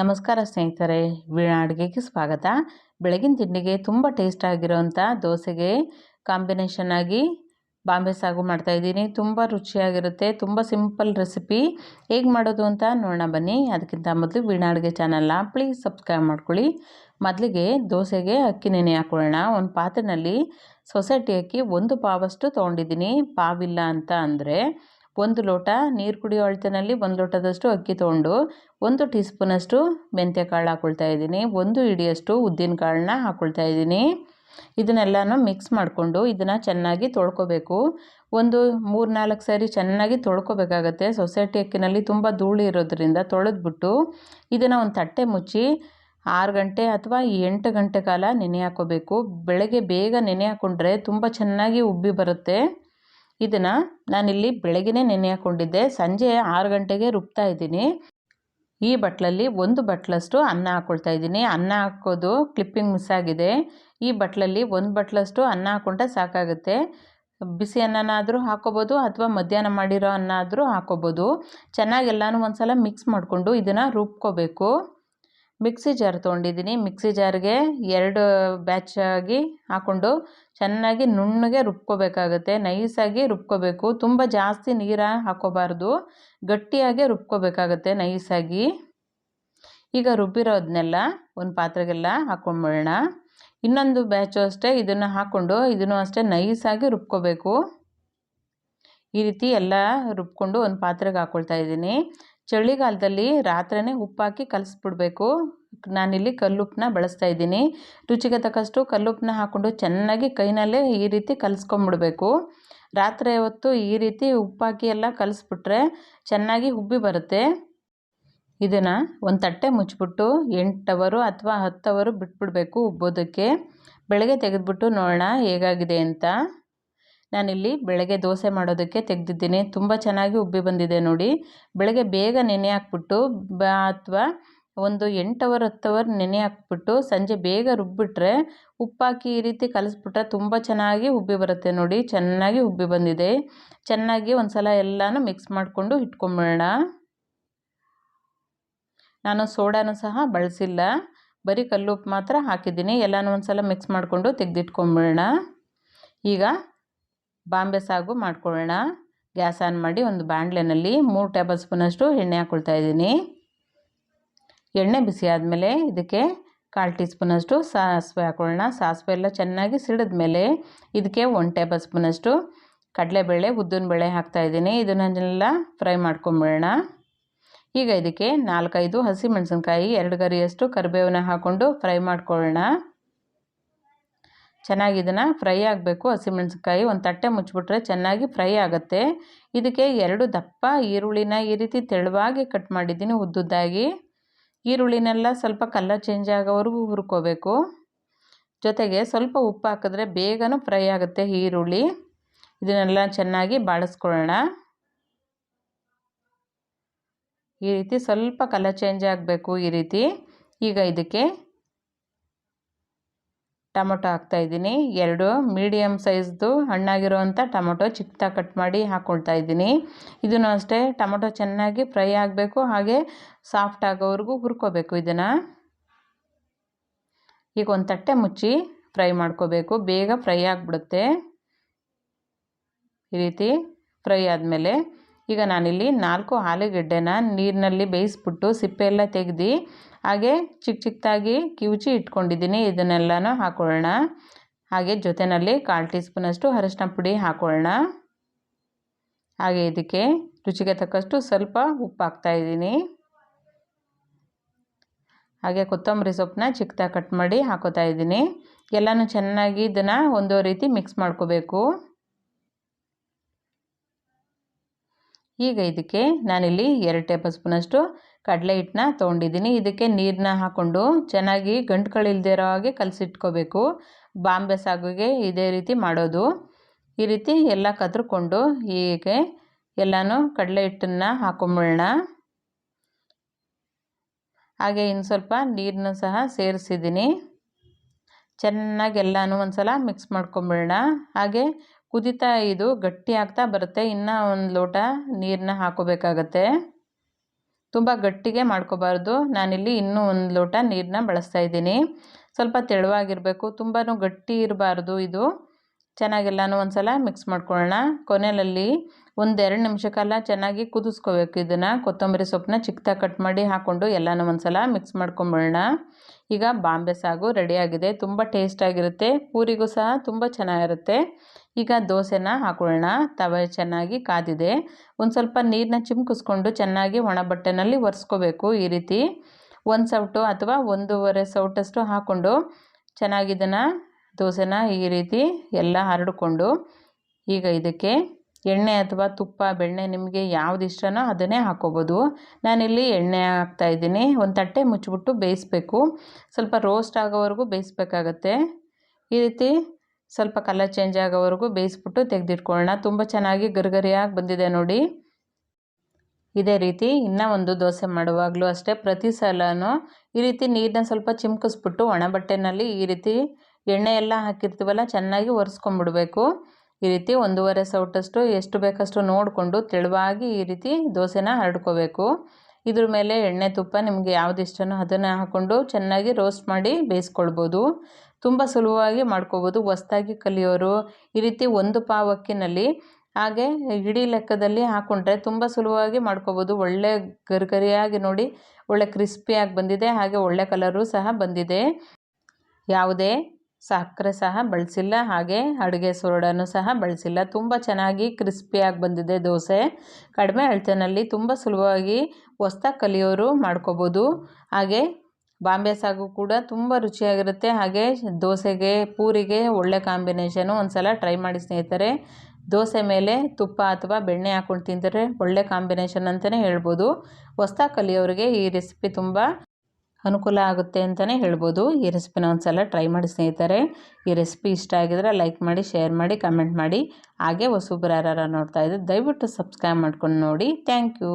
ನಮಸ್ಕಾರ ಸ್ನೇಹಿತರೆ, ವೀಣಾ ಅಡುಗೆಗೆ ಸ್ವಾಗತ. ಬೆಳಗಿನ ತಿಂಡಿಗೆ ತುಂಬ ಟೇಸ್ಟ್ ದೋಸೆಗೆ ಕಾಂಬಿನೇಷನ್ ಆಗಿ ಬಾಂಬೆ ಸಾಗು ಮಾಡ್ತಾಯಿದ್ದೀನಿ ತುಂಬ ರುಚಿಯಾಗಿರುತ್ತೆ, ತುಂಬ ಸಿಂಪಲ್ ರೆಸಿಪಿ ಹೇಗೆ ಮಾಡೋದು ಅಂತ ನೋಡೋಣ ಬನ್ನಿ. ಅದಕ್ಕಿಂತ ಮೊದಲು ವೀಣಾ ಅಡುಗೆ ಚಾನಲ್ನ ಪ್ಲೀಸ್ ಸಬ್ಸ್ಕ್ರೈಬ್ ಮಾಡ್ಕೊಳ್ಳಿ. ಮೊದಲಿಗೆ ದೋಸೆಗೆ ಅಕ್ಕಿ ನೆನೆ ಹಾಕೊಳ್ಳೋಣ. ಒಂದು ಪಾತ್ರೆಯಲ್ಲಿ ಸೊಸೈಟಿ ಅಕ್ಕಿ ಒಂದು ಪಾವಷ್ಟು ತೊಗೊಂಡಿದ್ದೀನಿ. ಪಾವಿಲ್ಲ ಅಂತ ಅಂದರೆ ಒಂದು ಲೋಟ ನೀರು ಕುಡಿಯೋ ಅಳತೆನಲ್ಲಿ ಒಂದು ಲೋಟದಷ್ಟು ಅಕ್ಕಿ ತೊಗೊಂಡು ಒಂದು ಟೀ ಸ್ಪೂನಷ್ಟು ಮೆಂತ್ಯ ಕಾಳು ಹಾಕ್ಕೊಳ್ತಾ ಇದ್ದೀನಿ. ಒಂದು ಹಿಡಿಯಷ್ಟು ಉದ್ದಿನ ಕಾಳನ್ನ ಹಾಕ್ಕೊಳ್ತಾ ಇದ್ದೀನಿ. ಇದನ್ನೆಲ್ಲನೂ ಮಿಕ್ಸ್ ಮಾಡಿಕೊಂಡು ಇದನ್ನು ಚೆನ್ನಾಗಿ ತೊಳ್ಕೊಬೇಕು. ಒಂದು ಮೂರು ನಾಲ್ಕು ಸಾರಿ ಚೆನ್ನಾಗಿ ತೊಳ್ಕೊಬೇಕಾಗತ್ತೆ. ಸೊಸೈಟಿ ಅಕ್ಕಿನಲ್ಲಿ ತುಂಬ ಧೂಳು ಇರೋದ್ರಿಂದ ತೊಳೆದ್ಬಿಟ್ಟು ಇದನ್ನು ಒಂದು ತಟ್ಟೆ ಮುಚ್ಚಿ ಆರು ಗಂಟೆ ಅಥವಾ ಎಂಟು ಗಂಟೆ ಕಾಲ ನೆನೆ ಹಾಕೋಬೇಕು. ಬೆಳಗ್ಗೆ ಬೇಗ ನೆನೆ ಹಾಕ್ಕೊಂಡ್ರೆ ತುಂಬ ಚೆನ್ನಾಗಿ ಉಬ್ಬಿ ಬರುತ್ತೆ. ಇದನ್ನು ನಾನಿಲ್ಲಿ ಬೆಳಗ್ಗೆ ನೆನೆ ಹಾಕ್ಕೊಂಡಿದ್ದೆ ಸಂಜೆ ಆರು ಗಂಟೆಗೆ ರುಬ್ತಾ ಇದ್ದೀನಿ. ಈ ಬಟ್ಲಲ್ಲಿ ಒಂದು ಬಟ್ಲಷ್ಟು ಅನ್ನ ಹಾಕ್ಕೊಳ್ತಾ ಇದ್ದೀನಿ. ಅನ್ನ ಹಾಕೋದು ಕ್ಲಿಪ್ಪಿಂಗ್ ಮಿಸ್ ಆಗಿದೆ. ಈ ಬಟ್ಲಲ್ಲಿ ಒಂದು ಬಟ್ಲಷ್ಟು ಅನ್ನ ಹಾಕ್ಕೊಂಡ್ರೆ ಸಾಕಾಗುತ್ತೆ. ಬಿಸಿ ಅನ್ನನಾದರೂ ಹಾಕೋಬೋದು ಅಥವಾ ಮಧ್ಯಾಹ್ನ ಮಾಡಿರೋ ಅನ್ನ ಆದರೂ ಹಾಕೋಬೋದು. ಚೆನ್ನಾಗಿ ಎಲ್ಲನೂ ಒಂದು ಸಲ ಮಿಕ್ಸ್ ಮಾಡಿಕೊಂಡು ಇದನ್ನು ರುಬ್ಕೋಬೇಕು. ಮಿಕ್ಸಿ ಜಾರ್ ತೊಗೊಂಡಿದ್ದೀನಿ. ಮಿಕ್ಸಿ ಜಾರ್ಗೆ ಎರಡು ಬ್ಯಾಚಾಗಿ ಹಾಕ್ಕೊಂಡು ಚೆನ್ನಾಗಿ ನುಣ್ಣಗೆ ರುಬ್ಕೋಬೇಕಾಗತ್ತೆ. ನೈಸಾಗಿ ರುಬ್ಕೋಬೇಕು. ತುಂಬ ಜಾಸ್ತಿ ನೀರು ಹಾಕೋಬಾರ್ದು. ಗಟ್ಟಿಯಾಗೆ ರುಬ್ಕೋಬೇಕಾಗತ್ತೆ ನೈಸಾಗಿ. ಈಗ ರುಬ್ಬಿರೋದನ್ನೆಲ್ಲ ಒಂದು ಪಾತ್ರೆಗೆಲ್ಲ ಹಾಕ್ಕೊಂಬಿಡೋಣ ಇನ್ನೊಂದು ಬ್ಯಾಚು ಅಷ್ಟೇ ಇದನ್ನು ಹಾಕ್ಕೊಂಡು ಇದನ್ನು ಅಷ್ಟೇ ನೈಸಾಗಿ ರುಬ್ಕೋಬೇಕು. ಈ ರೀತಿ ಎಲ್ಲ ರುಬ್ಕೊಂಡು ಒಂದು ಪಾತ್ರೆಗೆ ಹಾಕ್ಕೊಳ್ತಾ ಇದ್ದೀನಿ. ಚಳಿಗಾಲದಲ್ಲಿ ರಾತ್ರಿಯೇ ಉಪ್ಪಾಕಿ ಕಲಸ್ಬಿಡ್ಬೇಕು. ನಾನಿಲ್ಲಿ ಕಲ್ಲುಪ್ಪನ್ನ ಬಳಸ್ತಾ ಇದ್ದೀನಿ. ರುಚಿಗೆ ತಕ್ಕಷ್ಟು ಕಲ್ಲುಪ್ಪನ್ನ ಹಾಕ್ಕೊಂಡು ಚೆನ್ನಾಗಿ ಕೈನಲ್ಲೇ ಈ ರೀತಿ ಕಲಿಸ್ಕೊಂಬಿಡ್ಬೇಕು. ರಾತ್ರಿ ಹೊತ್ತು ಈ ರೀತಿ ಉಪ್ಪಾಕಿ ಎಲ್ಲ ಕಲಸ್ಬಿಟ್ರೆ ಚೆನ್ನಾಗಿ ಉಬ್ಬಿ ಬರುತ್ತೆ. ಇದನ್ನು ಒಂದು ತಟ್ಟೆ ಮುಚ್ಚಿಬಿಟ್ಟು ಎಂಟು ಅವರು ಅಥವಾ ಹತ್ತು ಅವರು ಬಿಟ್ಬಿಡಬೇಕು ಉಬ್ಬೋದಕ್ಕೆ. ಬೆಳಗ್ಗೆ ತೆಗೆದುಬಿಟ್ಟು ನೋಡೋಣ ಹೇಗಾಗಿದೆ ಅಂತ. ನಾನಿಲ್ಲಿ ಬೆಳಗ್ಗೆ ದೋಸೆ ಮಾಡೋದಕ್ಕೆ ತೆಗೆದಿದ್ದೀನಿ. ತುಂಬ ಚೆನ್ನಾಗಿ ಉಬ್ಬಿ ಬಂದಿದೆ ನೋಡಿ. ಬೆಳಗ್ಗೆ ಬೇಗ ನೆನೆ ಹಾಕ್ಬಿಟ್ಟು, ಬ, ಅಥವಾ ಒಂದು ಎಂಟು ಅವರ್ ಹತ್ತು ಅವರ್ ನೆನೆ ಹಾಕ್ಬಿಟ್ಟು, ಸಂಜೆ ಬೇಗ ರುಬ್ಬಿಟ್ರೆ ಉಪ್ಪಾಕಿ ಈ ರೀತಿ ಕಲಿಸ್ಬಿಟ್ರೆ ತುಂಬ ಚೆನ್ನಾಗಿ ಉಬ್ಬಿ ಬರುತ್ತೆ ನೋಡಿ. ಚೆನ್ನಾಗಿ ಉಬ್ಬಿ ಬಂದಿದೆ. ಚೆನ್ನಾಗಿ ಒಂದು ಸಲ ಎಲ್ಲನೂ ಮಿಕ್ಸ್ ಮಾಡಿಕೊಂಡು ಇಟ್ಕೊಂಬಿಡೋಣ. ನಾನು ಸೋಡಾನು ಸಹ ಬಳಸಿಲ್ಲ. ಬರೀ ಕಲ್ಲುಪ್ಪು ಮಾತ್ರ ಹಾಕಿದ್ದೀನಿ. ಎಲ್ಲನೂ ಒಂದು ಸಲ ಮಿಕ್ಸ್ ಮಾಡಿಕೊಂಡು ತೆಗೆದಿಟ್ಕೊಂಬಿಡೋಣ. ಈಗ ಬಾಂಬೆ ಸಾಗು ಮಾಡ್ಕೊಳ್ಳೋಣ. ಗ್ಯಾಸ್ ಆನ್ ಮಾಡಿ ಒಂದು ಬಾಣಲೆನಲ್ಲಿ ಮೂರು ಟೇಬಲ್ ಸ್ಪೂನಷ್ಟು ಎಣ್ಣೆ ಹಾಕ್ಕೊಳ್ತಾ ಇದ್ದೀನಿ. ಎಣ್ಣೆ ಬಿಸಿ ಆದಮೇಲೆ ಇದಕ್ಕೆ ಕಾಲು ಟೀ ಸ್ಪೂನಷ್ಟು ಸಾಸಿವೆ ಹಾಕೊಳ್ಳೋಣ. ಸಾಸಿವೆ ಎಲ್ಲ ಚೆನ್ನಾಗಿ ಸಿಡಿದ ಮೇಲೆ ಇದಕ್ಕೆ ಒಂದು ಟೇಬಲ್ ಸ್ಪೂನಷ್ಟು ಕಡಲೆಬೇಳೆ ಉದ್ದಿನಬೇಳೆ ಹಾಕ್ತಾಯಿದ್ದೀನಿ ಇದನ್ನೆಲ್ಲ ಫ್ರೈ ಮಾಡ್ಕೊಂಬಿಡೋಣ. ಈಗ ಇದಕ್ಕೆ ನಾಲ್ಕೈದು ಹಸಿಮೆಣಸಿನ್ಕಾಯಿ, ಎರಡು ಗರಿಯಷ್ಟು ಕರಿಬೇವನ್ನ ಹಾಕ್ಕೊಂಡು ಫ್ರೈ ಮಾಡ್ಕೊಳ್ಳೋಣ. ಚೆನ್ನಾಗಿ ಇದನ್ನು ಫ್ರೈ ಆಗಬೇಕು. ಹಸಿಮೆಣ್ಸಿನ್ಕಾಯಿ ಒಂದು ತಟ್ಟೆ ಮುಚ್ಚಿಬಿಟ್ರೆ ಚೆನ್ನಾಗಿ ಫ್ರೈ ಆಗುತ್ತೆ. ಇದಕ್ಕೆ ಎರಡು ದಪ್ಪ ಈರುಳ್ಳಿನ ಈ ರೀತಿ ತೆಳುವಾಗಿ ಕಟ್ ಮಾಡಿದ್ದೀನಿ ಉದ್ದುದ್ದಾಗಿ. ಈರುಳ್ಳಿನೆಲ್ಲ ಸ್ವಲ್ಪ ಕಲರ್ ಚೇಂಜ್ ಆಗೋವರೆಗೂ ಹುರ್ಕೋಬೇಕು. ಜೊತೆಗೆ ಸ್ವಲ್ಪ ಉಪ್ಪು ಹಾಕಿದ್ರೆ ಬೇಗನೂ ಫ್ರೈ ಆಗುತ್ತೆ ಈರುಳ್ಳಿ. ಇದನ್ನೆಲ್ಲ ಚೆನ್ನಾಗಿ ಬಾಡಿಸ್ಕೊಳ್ಳೋಣ ಈ ರೀತಿ ಸ್ವಲ್ಪ ಕಲರ್ ಚೇಂಜ್ ಆಗಬೇಕು ಈ ರೀತಿ. ಈಗ ಇದಕ್ಕೆ ಟೊಮೊಟೊ ಹಾಕ್ತಾಯಿದ್ದೀನಿ ಎರಡು ಮೀಡಿಯಮ್ ಸೈಜ್ದು ಹಣ್ಣಾಗಿರುವಂಥ ಟೊಮೊಟೊ ಚಿಕ್ಕದಾಗಿ ಕಟ್ ಮಾಡಿ ಹಾಕ್ಕೊಳ್ತಾ ಇದ್ದೀನಿ. ಇದನ್ನು ಅಷ್ಟೇ ಟೊಮೊಟೊ ಚೆನ್ನಾಗಿ ಫ್ರೈ ಆಗಬೇಕು, ಹಾಗೆ ಸಾಫ್ಟ್ ಆಗೋವರೆಗೂ ಹುರ್ಕೋಬೇಕು ಇದನ್ನು. ಈಗ ಒಂದು ತಟ್ಟೆ ಮುಚ್ಚಿ ಫ್ರೈ ಮಾಡ್ಕೋಬೇಕು. ಬೇಗ ಫ್ರೈ ಆಗಿಬಿಡುತ್ತೆ. ಈ ರೀತಿ ಫ್ರೈ ಆದಮೇಲೆ ಈಗ ನಾನಿಲ್ಲಿ ನಾಲ್ಕು ಆಲೂಗಡ್ಡೆನ ನೀರಿನಲ್ಲಿ ಬೇಯಿಸ್ಬಿಟ್ಟು ಸಿಪ್ಪೆ ಎಲ್ಲ ತೆಗೆದು ಹಾಗೆ ಚಿಕ್ಕ ಚಿಕ್ಕದಾಗಿ ಕಿವುಚಿ ಇಟ್ಕೊಂಡಿದ್ದೀನಿ. ಇದನ್ನೆಲ್ಲನೂ ಹಾಕೊಳ್ಳೋಣ. ಹಾಗೆ ಜೊತೆಯಲ್ಲಿ ಕಾಲು ಟೀ ಸ್ಪೂನಷ್ಟು ಅರಶಿನ ಪುಡಿ ಹಾಕೊಳ್ಳೋಣ. ಹಾಗೆ ಇದಕ್ಕೆ ರುಚಿಗೆ ತಕ್ಕಷ್ಟು ಸ್ವಲ್ಪ ಉಪ್ಪು ಹಾಕ್ತಾಯಿದ್ದೀನಿ ಹಾಗೆ ಕೊತ್ತಂಬರಿ ಸೊಪ್ಪನ್ನ ಚಿಕ್ಕದಾಗಿ ಕಟ್ ಮಾಡಿ ಹಾಕೋತಾ ಇದ್ದೀನಿ. ಎಲ್ಲನೂ ಚೆನ್ನಾಗಿ ಇದನ್ನು ಒಂದೋ ರೀತಿ ಮಿಕ್ಸ್ ಮಾಡ್ಕೋಬೇಕು. ಈಗ ಇದಕ್ಕೆ ನಾನಿಲ್ಲಿ ಎರಡು ಟೇಬಲ್ ಸ್ಪೂನಷ್ಟು ಕಡಲೆ ಹಿಟ್ಟನ್ನ ತೊಗೊಂಡಿದ್ದೀನಿ. ಇದಕ್ಕೆ ನೀರನ್ನ ಹಾಕ್ಕೊಂಡು ಚೆನ್ನಾಗಿ ಗಂಟುಗಳಿಲ್ದಿರೋ ಹಾಗೆ ಕಲಸಿಟ್ಕೋಬೇಕು. ಬಾಂಬೆ ಸಾಗುಗೆ ಇದೇ ರೀತಿ ಮಾಡೋದು. ಈ ರೀತಿ ಎಲ್ಲ ಕದ್ರಕೊಂಡು ಹೀಗೆ ಎಲ್ಲನೂ ಕಡಲೆ ಹಿಟ್ಟನ್ನು ಹಾಕೊಂಬಿಡೋಣ. ಹಾಗೆ ಇನ್ನು ಸ್ವಲ್ಪ ನೀರನ್ನ ಸಹ ಸೇರಿಸಿದ್ದೀನಿ. ಚೆನ್ನಾಗಿ ಎಲ್ಲನೂ ಒಂದು ಸಲ ಮಿಕ್ಸ್ ಮಾಡ್ಕೊಂಬಿಡೋಣ. ಹಾಗೆ ಕುದಿತಾ ಇದು ಗಟ್ಟಿ ಆಗ್ತಾ ಬರುತ್ತೆ. ಇನ್ನೂ ಒಂದು ಲೋಟ ನೀರನ್ನ ಹಾಕೋಬೇಕಾಗತ್ತೆ. ತುಂಬ ಗಟ್ಟಿಗೆ ಮಾಡ್ಕೋಬಾರ್ದು. ನಾನಿಲ್ಲಿ ಇನ್ನೂ ಒಂದು ಲೋಟ ನೀರನ್ನ ಬಳಸ್ತಾ ಇದ್ದೀನಿ. ಸ್ವಲ್ಪ ತೆಳುವಾಗಿರಬೇಕು. ತುಂಬಾ ಗಟ್ಟಿ ಇರಬಾರ್ದು ಇದು. ಚೆನ್ನಾಗೆಲ್ಲನೂ ಒಂದು ಸಲ ಮಿಕ್ಸ್ ಮಾಡ್ಕೊಳ್ಳೋಣ. ಕೊನೆಯಲ್ಲಿ ಒಂದೆರಡು ನಿಮಿಷ ಕಾಲ ಚೆನ್ನಾಗಿ ಕುದಿಸ್ಕೋಬೇಕು. ಇದನ್ನು ಕೊತ್ತಂಬರಿ ಸೊಪ್ಪನ್ನ ಚಿಕ್ಕದಾಗಿ ಕಟ್ ಮಾಡಿ ಹಾಕ್ಕೊಂಡು ಎಲ್ಲನೂ ಒಂದ್ಸಲ ಮಿಕ್ಸ್ ಮಾಡ್ಕೊಂಬಿಡೋಣ ಈಗ ಬಾಂಬೆ ಸಾಗು ರೆಡಿಯಾಗಿದೆ ತುಂಬ ಟೇಸ್ಟಾಗಿರುತ್ತೆ ಪೂರಿಗೂ ಸಹ ತುಂಬ ಚೆನ್ನಾಗಿರುತ್ತೆ. ಈಗ ದೋಸೆನ ಹಾಕೊಳ್ಳೋಣ. ತವೆ ಚೆನ್ನಾಗಿ ಕಾದಿದೆ. ಒಂದು ಸ್ವಲ್ಪ ನೀರನ್ನ ಚಿಮ್ಕಿಸ್ಕೊಂಡು ಚೆನ್ನಾಗಿ ಒಣ ಬಟ್ಟೆನಲ್ಲಿ ಒರೆಸ್ಕೋಬೇಕು ಈ ರೀತಿ. ಒಂದು ಸೌಟು ಅಥವಾ ಒಂದೂವರೆ ಸೌಟಷ್ಟು ಹಾಕ್ಕೊಂಡು ಚೆನ್ನಾಗಿದ್ದನ್ನು ದೋಸೆನ ಈ ರೀತಿ ಎಲ್ಲ ಹರಡಿಕೊಂಡು ಈಗ ಇದಕ್ಕೆ ಎಣ್ಣೆ ಅಥವಾ ತುಪ್ಪ, ಬೆಣ್ಣೆ ನಿಮಗೆ ಯಾವ್ದು ಇಷ್ಟನೋ ಅದನ್ನೇ ಹಾಕ್ಕೋಬೋದು ನಾನಿಲ್ಲಿ ಎಣ್ಣೆ ಹಾಕ್ತಾ ಇದ್ದೀನಿ. ಒಂದು ತಟ್ಟೆ ಮುಚ್ಚಿಬಿಟ್ಟು ಬೇಯಿಸ್ಬೇಕು. ಸ್ವಲ್ಪ ರೋಸ್ಟ್ ಆಗೋವರೆಗೂ ಬೇಯಿಸ್ಬೇಕಾಗತ್ತೆ. ಈ ರೀತಿ ಸ್ವಲ್ಪ ಕಲರ್ ಚೇಂಜ್ ಆಗೋವರೆಗೂ ಬೇಯಿಸ್ಬಿಟ್ಟು ತೆಗೆದಿಟ್ಕೊಳ್ಳೋಣ. ತುಂಬ ಚೆನ್ನಾಗಿ ಗರಿಗರಿಯಾಗಿ ಬಂದಿದೆ ನೋಡಿ. ಇದೇ ರೀತಿ ಇನ್ನೂ ಒಂದು ದೋಸೆ ಮಾಡುವಾಗಲೂ ಅಷ್ಟೇ ಪ್ರತಿ ಸಲನೂ ಈ ರೀತಿ ನೀರನ್ನ ಸ್ವಲ್ಪ ಚಿಮ್ಕಿಸ್ಬಿಟ್ಟು ಒಣ ಬಟ್ಟೆನಲ್ಲಿ ಈ ರೀತಿ ಎಣ್ಣೆ ಎಲ್ಲ ಹಾಕಿರ್ತೀವಲ್ಲ, ಚೆನ್ನಾಗಿ ಒರೆಸ್ಕೊಂಬಿಡ್ಬೇಕು ಈ ರೀತಿ ಒಂದೂವರೆ ಸೌಟಷ್ಟು, ಎಷ್ಟು ಬೇಕಷ್ಟು ನೋಡಿಕೊಂಡು ತೆಳುವಾಗಿ ಈ ರೀತಿ ದೋಸೆನ ಹರಡ್ಕೋಬೇಕು. ಇದ್ರ ಮೇಲೆ ಎಣ್ಣೆ ತುಪ್ಪ ನಿಮಗೆ ಯಾವ್ದು ಇಷ್ಟನೋ ಅದನ್ನು ಹಾಕ್ಕೊಂಡು ಚೆನ್ನಾಗಿ ರೋಸ್ಟ್ ಮಾಡಿ ಬೇಯಿಸ್ಕೊಳ್ಬೋದು. ತುಂಬ ಸುಲಭವಾಗಿ ಮಾಡ್ಕೋಬೋದು, ಹೊಸ್ದಾಗಿ ಕಲಿಯೋರು. ಈ ರೀತಿ ಒಂದು ಪಾವಕ್ಕಿನಲ್ಲಿ ಹಾಗೆ ಇಡೀ ಲೆಕ್ಕದಲ್ಲಿ ಹಾಕ್ಕೊಂಡ್ರೆ ತುಂಬ ಸುಲಭವಾಗಿ ಮಾಡ್ಕೋಬೋದು. ಒಳ್ಳೆ ಗರಿಗರಿಯಾಗಿ ನೋಡಿ, ಒಳ್ಳೆ ಕ್ರಿಸ್ಪಿಯಾಗಿ ಬಂದಿದೆ, ಹಾಗೆ ಒಳ್ಳೆ ಕಲರು ಸಹ ಬಂದಿದೆ. ಯಾವುದೇ ಸಕ್ಕರೆ ಸಹ ಬಳಸಿಲ್ಲ, ಹಾಗೆ ಅಡುಗೆ ಸೋಡಾನು ಸಹ ಬಳಸಿಲ್ಲ. ತುಂಬ ಚೆನ್ನಾಗಿ ಕ್ರಿಸ್ಪಿಯಾಗಿ ಬಂದಿದೆ ದೋಸೆ. ಕಡಿಮೆ ಅಳತೆನಲ್ಲಿ ತುಂಬ ಸುಲಭವಾಗಿ ಹೊಸ್ದಾಗಿ ಕಲಿಯೋರು ಮಾಡ್ಕೋಬೋದು. ಹಾಗೆ ಬಾಂಬೆ ಸಾಗು ಕೂಡ ತುಂಬ ರುಚಿಯಾಗಿರುತ್ತೆ. ಹಾಗೆ ದೋಸೆಗೆ, ಪೂರಿಗೆ ಒಳ್ಳೆ ಕಾಂಬಿನೇಷನು ಒಂದು ಸಲ ಟ್ರೈ ಮಾಡಿ ಸ್ನೇಹಿತರೆ. ದೋಸೆ ಮೇಲೆ ತುಪ್ಪ ಅಥವಾ ಬೆಣ್ಣೆ ಹಾಕ್ಕೊಂಡು ತಿಂದರೆ ಒಳ್ಳೆ ಕಾಂಬಿನೇಷನ್ ಅಂತಲೇ ಹೇಳ್ಬೋದು. ಹೊಸ್ದಾಗಿ ಕಲಿಯೋರಿಗೆ ಈ ರೆಸಿಪಿ ತುಂಬ ಅನುಕೂಲ ಆಗುತ್ತೆ ಅಂತಲೇ ಹೇಳ್ಬೋದು. ಈ ರೆಸಿಪಿನ ಒಂದು ಸಲ ಟ್ರೈ ಮಾಡಿ ಸ್ನೇಹಿತರೆ. ಈ ರೆಸಿಪಿ ಇಷ್ಟ ಆಗಿದ್ರೆ ಲೈಕ್ ಮಾಡಿ, ಶೇರ್ ಮಾಡಿ, ಕಮೆಂಟ್ ಮಾಡಿ. ಹಾಗೆ ಹೊಸಬ್ರು ಯಾರು ನೋಡ್ತಾ ಇದ್ದರೆ ದಯವಿಟ್ಟು ಸಬ್ಸ್ಕ್ರೈಬ್ ಮಾಡ್ಕೊಂಡು ನೋಡಿ. Thank you.